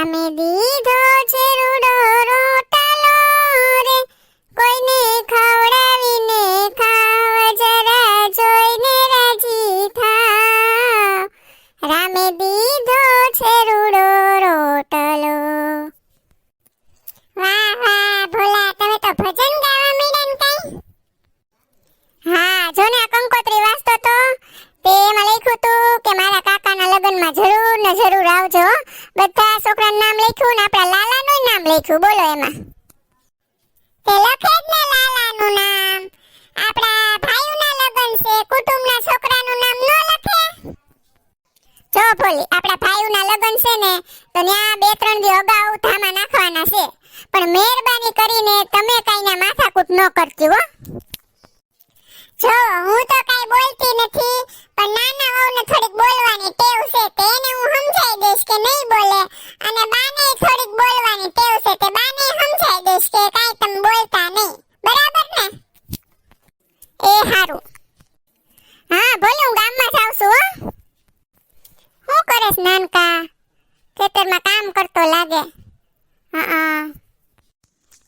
રામે દીધો છે લખ્યું ને આપણા લાલાનું નામ લખ્યું બોલો એમાં. તે લખે જ ને લાલાનું નામ. આપણા ભાઈઓના લગ્ન છે, કુટુંબના છોકરાનું નામ ન લખે. જો ભોલી, આપણા ભાઈઓના લગ્ન છે ને, તો ત્યાં બે ત્રણ દી અગાઉ ધામા નાખવાના છે. પણ મહેરબાની કરીને તમે કઈ ના માથાકૂટ ન કરજો, હો. જો, હું તો કઈ બોલતી નથી, પણ નાના વહુને થોડીક બોલવાની ટેવ છે તેને હું સમજાઈ દઈશ કે નહીં બોલે. અને બાને થોડીક બોલવાની ટેવ છે તે બાને સમજાઈ દઈશ કે કાઈ તમે બોલતા નહીં. બરાબર ને? એ હારું. હા બોલો હું ગામમાં જાઉં હો. શું કરેશ નાનકા? ખેતરમાં કામ કરતો લાગે. હા.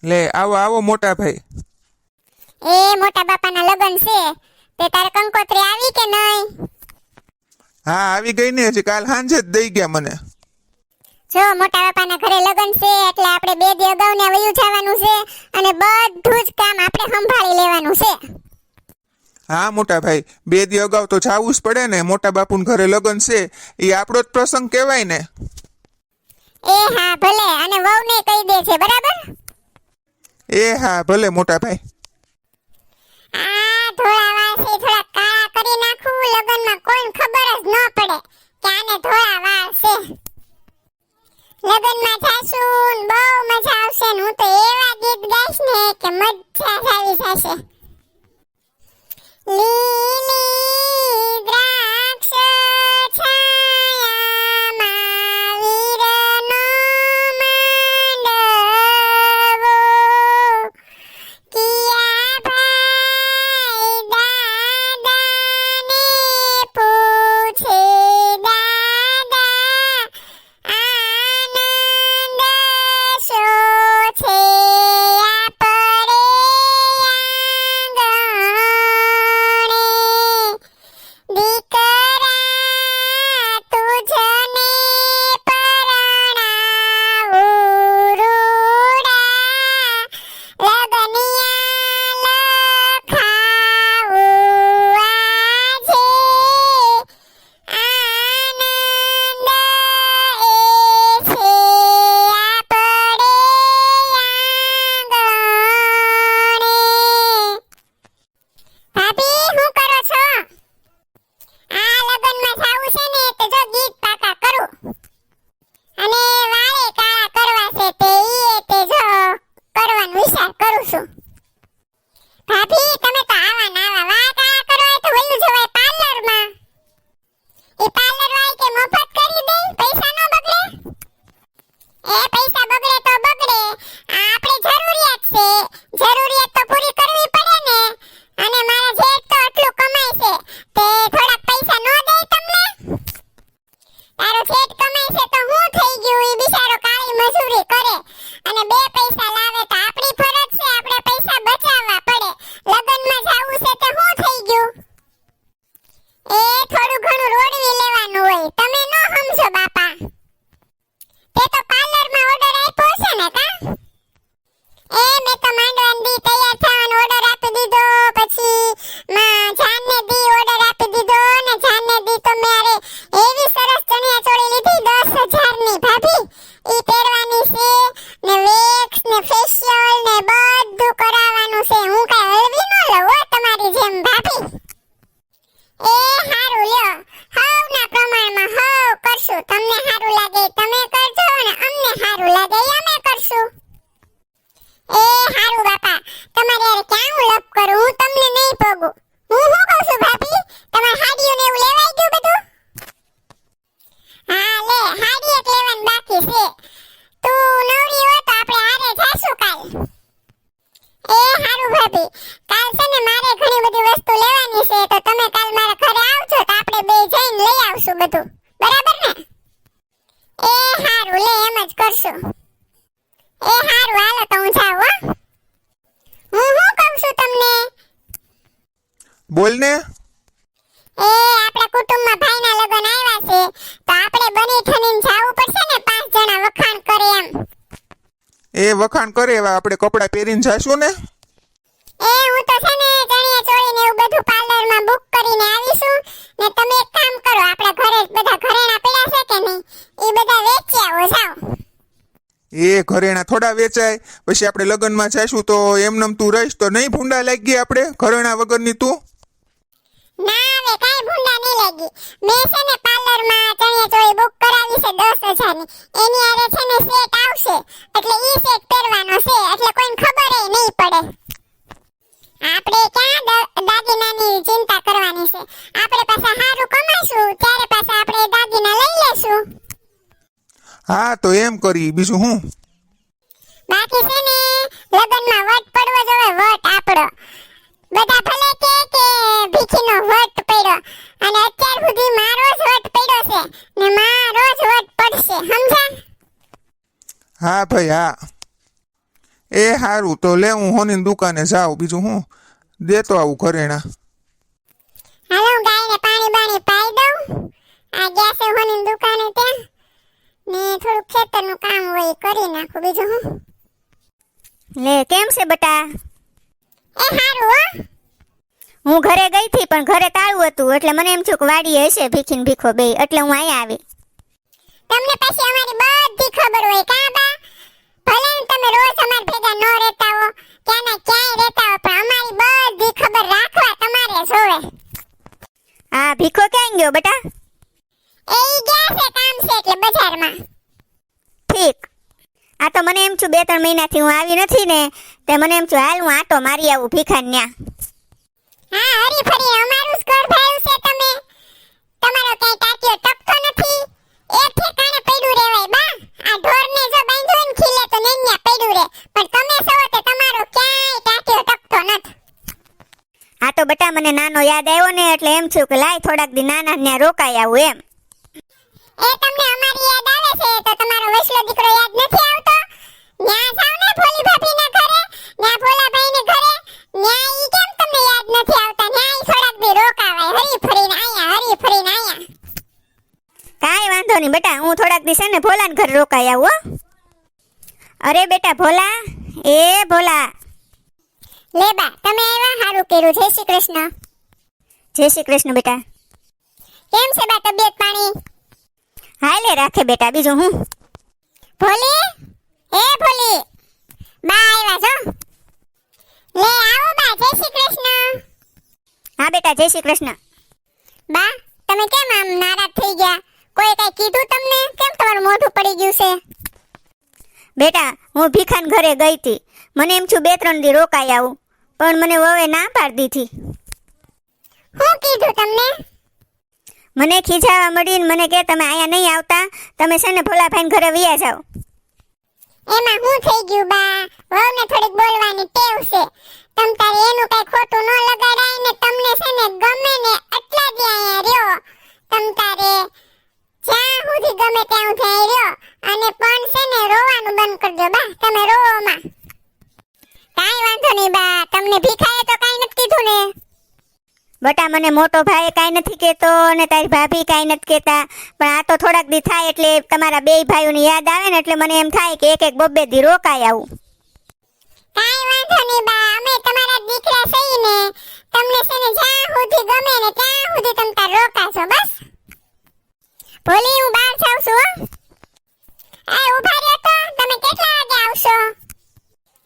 લે, આવો આવો મોટા ભાઈ. મોટા બાપાના લગ્ન છે તે તારે કંકોત્રી આવી કે નહીં? હા આવી ગઈ ને હજી કાલ સાંજે જ દઈ ગયા મને. જો મોટા બાપાના ઘરે લગ્ન છે એટલે આપણે બે દી અગાઉ ને વયું જવાનું છે અને બધું જ કામ આપણે સંભાળી લેવાનું છે. હા મોટા ભાઈ બે દી અગાઉ તો જાવું જ પડે ને મોટા બાપુને ઘરે લગ્ન છે એ આપણો જ પ્રસંગ કહેવાય ને. એ હા ભલે અને વહુને કહી દે છે બરાબર? એ હા ભલે મોટા ભાઈ. આ ધોળા વાળ છે થોડા કાળા કરી નાખું ખબર જ ન પડે કે આને ધોળા વાળ છે. લગ્નમાં તો એવા ગીત ગાઈશ ને કે બની ઠનીને જાવું પડશે ને પાંચ જણા વખાણ કરે એમ. એ વખાણ કરે એવા આપણે કપડાં પહેરીને જાશું ને? એ હું તો છે ને ચણિયા ચોળી ને એવું બધું પાર્લરમાં બુક કરીને આવીશું. ને તમે એક કામ કરો આપણા ઘરે બધા ઘરેણા પડ્યા છે કે નહીં એ બધા વેચી આવો જાઓ. એ ઘરેણા થોડા વેચાય પછી આપણે લગ્નમાં જઈશું તો એમનેમ તું રહીશ તો નહીં ભૂંડા લાગી આપણે? ઘરેણા વગરની તું? ના હવે કાંઈ ભૂંડા નહીં લાગી. મેં છે ને પાર્લરમાં ચણિયા ચોળી બુક કરાવી છે 10000 ની એની આરે છે ને સેટ આવશે. એટલે ઈ સેટ પહેરવાનો છે. એટલે કોઈને ખબર નહીં પડે. આપણે ક્યાં દાગીનાની ચિંતા કરવાની છે? આપણે પાછા સારું કમાશું ત્યારે પાછા આપણે દાગીના લઈ લેશું હા તો એમ કરી. બીજું હું? બાકી છે ને લગનમાં વટ પડવો જોવે વટ આપણો. બધા ભલે કે કે ભીખીનો વટ પડ્યો. અને અત્યાર સુધી મારો જ વટ પડ્યો છે. ને મારો જ વટ પડશે સમજા હા ભાઈ હા. એ સારું તો લે હું હોની દુકાને જાઉં. બીજું હું? દેતો આવું ઘરેણા હાલો હું ગાયને પાણી બાણી પાઈ દઉં. આ ગયા છે હોની દુકાને ત્યાં. ને થોડું ખેતરનું કામ હોય કરી નાખું. બીજું હું? લે કેમ છે બટા? એ હારું હો. હું ઘરે ગઈ હતી પણ ઘરે તાળું હતું એટલે મને એમ થયું કે વાડીએ હશે ભીખીન ભીખો બે એટલે હું અહીંયા આવી. તમને પછી અમારી બધી ખબર હોય કા બા? ભલે ને તમે રોજ અમાર ભેગા ન રહેતા હો ક્યાંના ક્યાંય રહેતા હો પણ અમારી બધી ખબર રાખવા તમારે જોવે. હા ભીખો ક્યાં ગયો બેટા? એ ગયા છે કામ છે એટલે બજારમાં. ઠીક. આ તો મને એમ છું બે ત્રણ મહિનાથી હું આવી નથી ને તે મને એમ છું હાલ હું આટો મારી આવું ભીખાન ન્યા. હા હરી ફરી અમારું ભાયું છે તમે. તમારો ક્યાંય ટાટિયો ટકતો નથી. એ ઠેકાણે પડ્યું રહેવાય બા. આ ઢોરને જો બાંધ્યો ને ખીલે તો નેન્યા પડ્યું રહે. પણ તમે સૌ તે તમારો ક્યાંય ટાટિયો ટકતો નથી. આ તો બટા મને નાનો યાદ આવ્યો ને એટલે એમ છું કે લાય થોડાક દી નાના ને રોકાઈ આવું એમ. એ તમને અમારી યાદ આવે છે તો તમારો વસલો દીકરો યાદ નથી આવતો? ન્યા જાવ ને ભોલી ભાભીના ઘરે ન્યા ભોલાભાઈને ઘરે ન્યા ઈ કેમ તમને યાદ નથી આવતા? ન્યા ઈ થોડાક દી રોકાવાય હરી ફરીને આયા હરી ફરીને આયા. કાંઈ વાંધો નહીં બેટા હું થોડાક દિવસે ને ભોલાના ઘરે રોકાઈ આવું હો. અરે બેટા ભોલા એ ભોલા. લે બા તમે આવ્યા હારું કર્યું. જય શ્રી કૃષ્ણ. જય શ્રી કૃષ્ણ બેટા. કેમ છે બા તબિયત પાણી? હાલે રાખે બેટા, બીજું હું? ભોલી? એ ભોલી, બા આવ્યા છો લે, આવો બા, જય શ્રી કૃષ્ણ. હા બેટા, જય શ્રી કૃષ્ણ. બા, તમે કેમ આમ નારાજ થઈ ગયા? કોઈ કઈ કીધું તમને? કેમ તમારું મોઢું પડી ગયું છે? બેટા, હું ભીખાન ઘરે ગઈ હતી. મને એમ છું બે ત્રણ દી રોકાઈ આવું. પણ મને વવે ના પાડી દીધી. શું કીધું તમને? મને ખીજાવા મળીને મને કે તમે અહીંયા નહીં આવતા, તમે છે ને ભોલાભાઈ ઘરે વિયા જાઓ. એમાં હું થઈ ગયું બા? વહુને થોડીક બોલવાની ટેવ છે. તમ તારે એનું કઈ ખોટું ન લગાડાય ને તમને છે ને ગમે ને એટલા દી અહીંયા રહ્યો. તમ તારે જ્યાં સુધી ગમે ત્યાં સુધી રહ્યો. અને પણ છે ને રોવાનું બંધ કરજો બા, તમે રોવામાં. કાઈ વાંધો નહીં બા, તમને ભીખાએ તો કાંઈ નથી કીધું ને. બટા મને મોટો ભાઈ કાંઈ નથી કહેતો અને તારી ભાભી કાંઈ નથી કહેતા. પણ આ તો થોડાક દી થાય એટલે તમારા બે ભાઈઓની યાદ આવે ને એટલે મને એમ થાય કે એક એક બબ્બે દી રોકાય આવું. કાંઈ વાંધો નહીં બા, અમે તમારા દીકરા છીએ ને. તમને છે ને જ્યાં સુધી ગમે ને ત્યાં સુધી તમે તાર રોકાશો બસ. ભોલી હું બહાર જાઉં છું એ ઊભા રહ્યો તો, તમે કેટલા વાગે આવશો?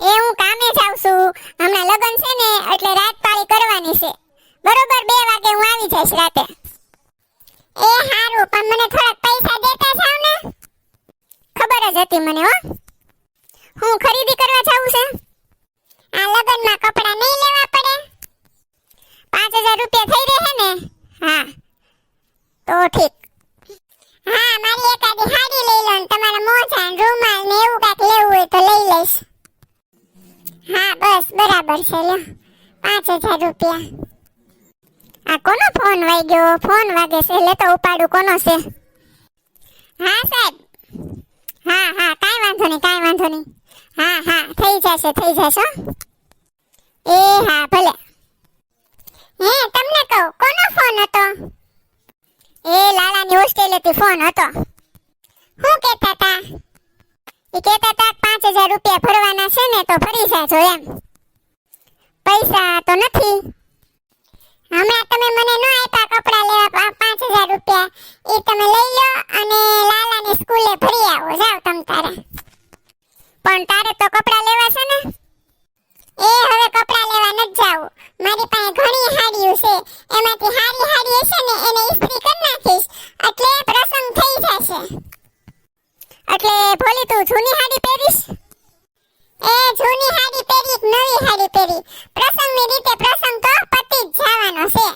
એ હું કામે જાઉં છું. હમણાં લગ્ન છે ને, એટલે રાત પાળી કરવાની છે. બરોબર બે વાગે હું આવી જઈશ રાતે. એ હારું, પણ મને થોડાક પૈસા દેતા જાવ ને. ખબર જ હતી મને હો. હું ખરીદી કરવા જાઉં છે. આ લગનમાં કપડાં નહીં લેવા પડે. પાંચ હજાર રૂપિયા થઈ રહે ને? હા. તો ઠીક. હા, મારી એકાદી હાડી લઈ લો ને તમારા મોજા રૂમાલ ને એવું કાંઈક લેવું હોય તો લઈ લઈશ. હા, બસ, બરાબર છે, લ્યો. પાંચ હજાર રૂપિયા. આ કોનો ફોન વાગ્યો? ફોન વાગે છે લે તો ઉપાડું. કોનો છે? હા, સાહેબ. હા હા, કાંઈ વાંધો નહીં, કાંઈ વાંધો નહીં. હા હા, થઈ જશે થઈ જશે એ હા, ભલે. હે, તમને કહું, કોનો ફોન હતો? એ લાલાની હોસ્ટેલેથી ફોન હતો. હું કહેતા હતા એ કહેતા હતા પાંચ હજાર રૂપિયા ભરવાના છે ને, તો ફરી જાજો એમ. પૈસા તો નથી. હમણાં તમે મને ન આપ્યા કપડા લેવા પા- પાંચ હજાર રૂપિયા. એ તમે લઈ લો અને લાલાને સ્કૂલે ભરી આવો. જાઓ તમ તારે. પણ તારે તો કપડા લેવા છે ને? એ હવે કપડા લેવા નથી જાવ મારી પાસે ઘણી હાડીઓ છે. એમાંથી હારી હાડી હશે ને એને ઇસ્ત્રી કરી નાખીશ. એટલે પ્રસંગ થઈ જશે. એટલે ભોલી તું જૂની હાડી પહેરીશ? એ જૂની હાડી પહેરી નવી હાડી પહેરી. પ્રસંગની રીતે પ્રસંગ તો પતી જ જવાનો છે.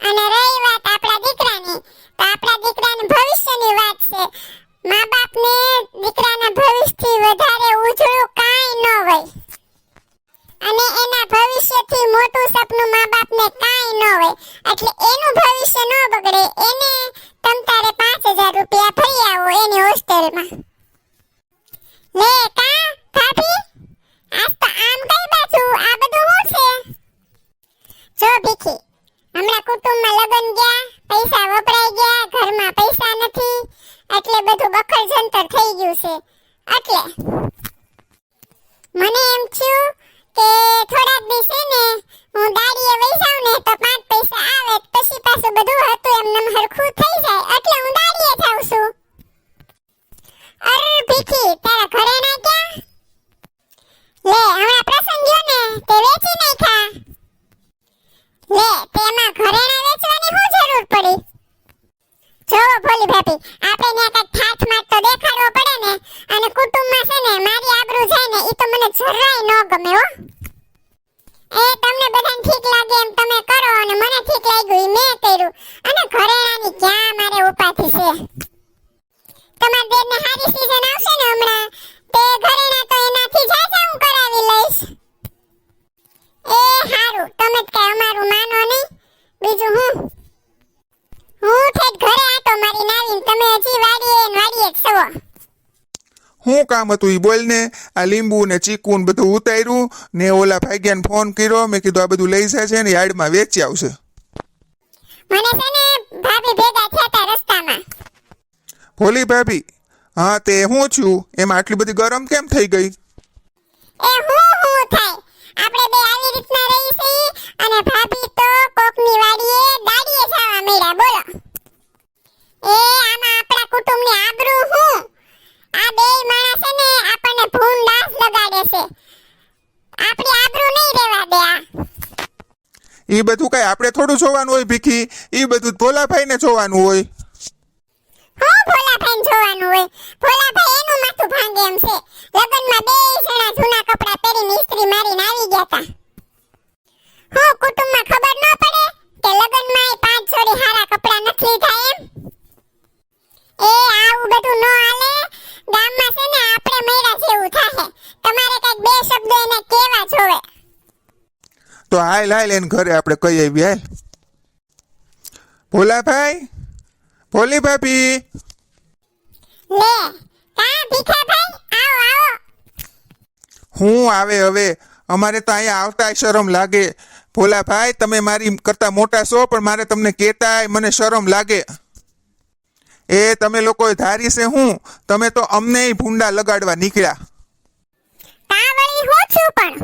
અને રહી વાત આપણા દીકરાની. તો આપણા દીકરાના ભવિષ્યની વાત છે મા બાપને દીકરાના ભવિષ્યથી વધારે ઉજળું કાંઈ ન હોય અને એના ભવિષ્યથી મોટું સપનું મા બાપને કાંઈ ન હોય એટલે એનું ભવિષ્ય ન બગડે એને તમ તારે પાંચ હજાર રૂપિયા ભરી આવો એની હોસ્ટેલમાં લે કા ભાભી આજ તો આમ કઈ બાજુ આ બધું શું છે જો ભીખી હમણાં કુટુંબમાં લગન ગયા પૈસા વપરાઈ ગયા ઘરમાં પૈસા નથી એટલે બખર જંતર થઈ ગયું છે. એટલે મને એમ થયું કે થોડાક દિવસે ને, હું દાડીએ વૈસાવ ને તો પાંચ પૈસા આવે, પછી પાછું બધું હતું એમને હરખું થઈ જાય, એટલે હું દાડીએ જાઉં છું. અરે ભીખી, તારા ઘરે ના ક્યાં? લે, હમણાં પ્રસંગ ગયો ને, તે વેચી નાખ્યા. લે, તેમાં ઘરેણા વેચવાની શું જરૂર પડી? જોવો ભોલી ભાભી, આપણે ત્યાં કઈ ઠાઠ માઠ તો દેખાડવો પડે ને, અને કુટુંબમાં છે ને મારી આબરૂ જાય ને એ તો મને જરાય ન ગમે હો. એ તમને બધાને ઠીક લાગે એમ તમે કરો, અને મને ઠીક લાગ્યું, ઈ મેં કર્યું. અને ઘરેણાની ક્યાં મારે ઉપાધિ છે? તમારા દેરને હારી સીઝન આવશે ને હમણાં, તે ઘરેણા તો એનાથી જાજા હું કરાવી લઈશ. એ હારું, તમે જ કઈ અમારું માનો નહીં. બીજું હું? હું ઠેઠ ઘરે આટો મારી નાવીને. તમે હજી વાડીએ ને વાડીએ જ સવો શું કામ હતું ઈ બોલ ને. આ લીંબુ ને ચીકુ ને બધું ઉતાર્યું ને ઓલા ભાગ્યાને ફોન કર્યો. મેં કીધું આ બધું લઈ છે ને યાર્ડમાં વેચી આવશે મને છે ને ભાભી ભેગા થયા તા રસ્તામાં. ભોલી ભાભી હા તે હું છું? એમાં આટલી બધી ગરમ કેમ થઈ ગઈ? એ હું હું થાય? આપણે બે આવી રીતના રહી છીએ અને ભાભી તો કોકની વાડીએ દાડીએ જવા મળ્યા બોલો. એ આમાં આપણા કુટુંબની આબરૂ હું? આ બે માણસ છે ને આપણને ભૂન દાસ લગાડે છે. આપણી આબરૂ નહીં રહેવા દે આ. એ બધું કઈ આપણે થોડું જોવાનું હોય ભીખી? એ બધું ભોલાભાઈને જોવાનું હોય. હું ભોલાભાઈને જોવાનું હોય? ભોલાભાઈ એનું માથું ભાંગે એમ છે. લગનમાં બે જણા જૂના કપડાં પહેરીને ઇસ્ત્રી મારીને આવી ગયા તા. હું કુટુંબમાં ખબર ન પડે કે લગનમાં પાંચ જોડી હારા કપડાં નથી લીધા એમ? આવું બધું ન હાલે. ગામમાં છે ને આપણે મયરા જેવું થાહે. તમારે કંઈક બે શબ્દો એને તો હાલ હાલ એને ઘરે આપણે કહી આવી હાલ ભોલાભાઈ ભોલી ભાભી. લે કા ભીખાભાઈ આવો આવો. હું આવે હવે. અમારે તો અહીંયા આવતા શરમ લાગે. ભોલા ભાઈ તમે મારી કરતા મોટા છો પણ મારે તમને કહેતાય મને શરમ લાગે. એ તમે લોકોએ ધારી છે હું. તમે તો અમને ભૂંડા લગાડવા નીકળ્યા. તા વળી હું છું પણ?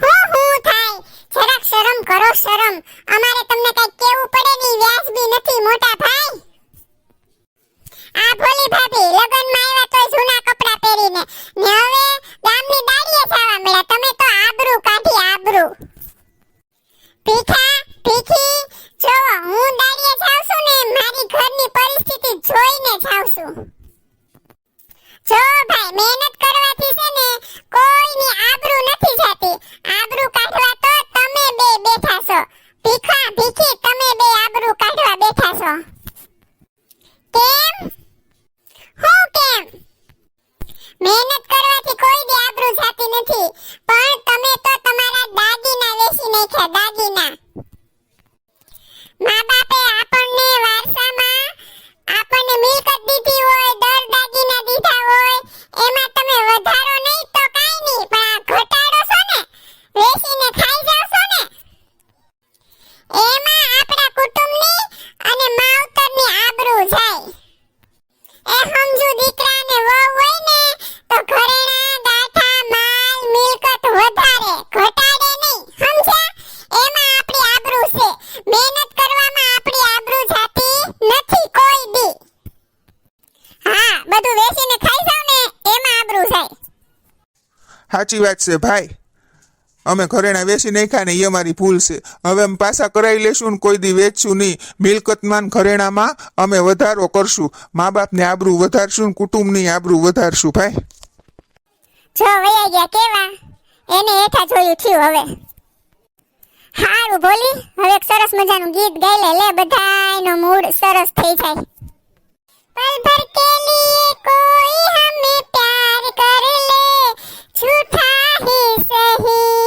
હું હું થાય. જરાક શરમ કરો શરમ. અમારે તમને કઈ કેવું પડે ની વ્યાજબી નથી મોટા ભાઈ આ ભોલી ભાભી લગનમાં આવ્યા તો જૂના કપડાં પહેરીને ને હવે ગામની દાડીએ જવા મળ્યા તમે તો આબરૂ કાઢી આબરૂ ભીખા ભીખી જો હું દાડીએ જાઉં છું ને મારી ઘરની પરિસ્થિતિ જોઈને જાઉં છું જો ભાઈ મહેનત કરવાથી છે ને કોઈની આબરૂ નથી જાતી આબરૂ કાઢવા તો તમે બે બેઠા છો ભીખા સાચી વાત છે, ભાઈ. અમે ઘરેણા વેચી નાખ્યા ને એ અમારી ભૂલ છે. હવે અમે પાછા કરાવી લેશું ને કોઈ દી વેચશું નહીં. મિલકતમાન ઘરેણામાં અમે વધારો કરશું. મા બાપને આબરૂ વધારશું ને કુટુંબની આબરૂ વધારશું, ભાઈ. જો વયા ગયા કેવા? એને એઠા જોયું થયું હવે. હારું બોલી હવે એક સરસ મજાનું ગીત ગાઈ લે. લે બધાયનો મૂડ સરસ થઈ જાય. પલ ભર કે લીએ કોઈ હમે પ્યાર કર લે. ઝૂઠા He's the heat.